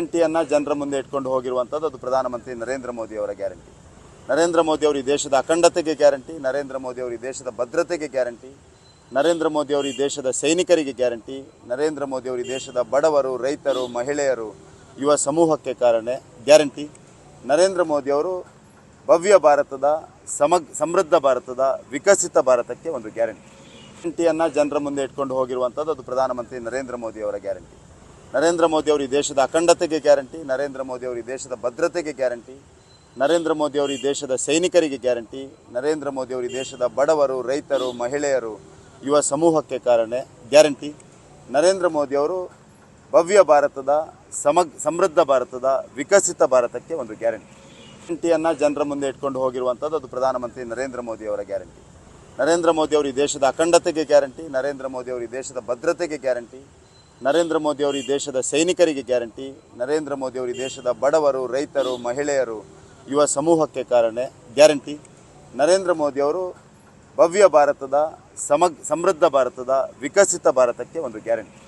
ಗ್ಯಾರಂಟಿಯನ್ನು ಜನರ ಮುಂದೆ ಇಟ್ಕೊಂಡು ಹೋಗಿರುವಂಥದ್ದು ಅದು ಪ್ರಧಾನಮಂತ್ರಿ ನರೇಂದ್ರ ಮೋದಿ ಅವರ ಗ್ಯಾರಂಟಿ. ನರೇಂದ್ರ ಮೋದಿ ಅವರು ಈ ದೇಶದ ಅಖಂಡತೆಗೆ ಗ್ಯಾರಂಟಿ, ನರೇಂದ್ರ ಮೋದಿ ಅವರು ಈ ದೇಶದ ಭದ್ರತೆಗೆ ಗ್ಯಾರಂಟಿ, ನರೇಂದ್ರ ಮೋದಿ ಅವರು ಈ ದೇಶದ ಸೈನಿಕರಿಗೆ ಗ್ಯಾರಂಟಿ, ನರೇಂದ್ರ ಮೋದಿ ಅವರು ಈ ದೇಶದ ಬಡವರು, ರೈತರು, ಮಹಿಳೆಯರು, ಯುವ ಸಮೂಹಕ್ಕೆ ಕಾರಣ ಗ್ಯಾರಂಟಿ. ನರೇಂದ್ರ ಮೋದಿ ಅವರು ಭವ್ಯ ಭಾರತದ ಸಮಗ್ ಸಮೃದ್ಧ ಭಾರತದ, ವಿಕಸಿತ ಭಾರತಕ್ಕೆ ಒಂದು ಗ್ಯಾರಂಟಿ. ಗ್ಯಾರಂಟಿಯನ್ನು ಜನರ ಮುಂದೆ ಇಟ್ಕೊಂಡು ಹೋಗಿರುವಂಥದ್ದು ಅದು ಪ್ರಧಾನಮಂತ್ರಿ ನರೇಂದ್ರ ಮೋದಿ ಅವರ ಗ್ಯಾರಂಟಿ. ನರೇಂದ್ರ ಮೋದಿ ಅವರು ಈ ದೇಶದ ಅಖಂಡತೆಗೆ ಗ್ಯಾರಂಟಿ, ನರೇಂದ್ರ ಮೋದಿ ಅವರು ಈ ದೇಶದ ಭದ್ರತೆಗೆ ಗ್ಯಾರಂಟಿ, ನರೇಂದ್ರ ಮೋದಿ ಅವರು ಈ ದೇಶದ ಸೈನಿಕರಿಗೆ ಗ್ಯಾರಂಟಿ, ನರೇಂದ್ರ ಮೋದಿ ಅವರು ಈ ದೇಶದ ಬಡವರು, ರೈತರು, ಮಹಿಳೆಯರು, ಯುವ ಸಮೂಹಕ್ಕೆ ಕಾರಣ, ಗ್ಯಾರಂಟಿ. ನರೇಂದ್ರ ಮೋದಿ ಅವರು ಭವ್ಯ ಭಾರತದ, ಸಮಗ್, ಸಮೃದ್ಧ ಭಾರತದ, ವಿಕಸಿತ ಭಾರತಕ್ಕೆ ಒಂದು ಗ್ಯಾರಂಟಿ. ಗ್ಯಾರಂಟಿಯನ್ನು ಜನರ ಮುಂದೆ ಇಟ್ಕೊಂಡು ಹೋಗಿರುವಂಥದ್ದು ಅದು ಪ್ರಧಾನಮಂತ್ರಿ ನರೇಂದ್ರ ಮೋದಿ ಅವರ ಗ್ಯಾರಂಟಿ. ನರೇಂದ್ರ ಮೋದಿ ಅವರು ಈ ದೇಶದ ಅಖಂಡತೆಗೆ ಗ್ಯಾರಂಟಿ, ನರೇಂದ್ರ ಮೋದಿ ಅವರು ಈ ದೇಶದ ಭದ್ರತೆಗೆ ಗ್ಯಾರಂಟಿ. ನರೇಂದ್ರ ಮೋದಿ ಅವರು ಈ ದೇಶದ ಸೈನಿಕರಿಗೆ ಗ್ಯಾರಂಟಿ, ನರೇಂದ್ರ ಮೋದಿ ಅವರು ಈ ದೇಶದ ಬಡವರು, ರೈತರು, ಮಹಿಳೆಯರು, ಯುವ ಸಮೂಹಕ್ಕೆ ಕಾರಣ, ಗ್ಯಾರಂಟಿ. ನರೇಂದ್ರ ಮೋದಿ ಅವರು ಭವ್ಯ ಭಾರತದ, ಸಮಗ್, ಸಮೃದ್ಧ ಭಾರತದ, ವಿಕಸಿತ ಭಾರತಕ್ಕೆ ಒಂದು ಗ್ಯಾರಂಟಿ.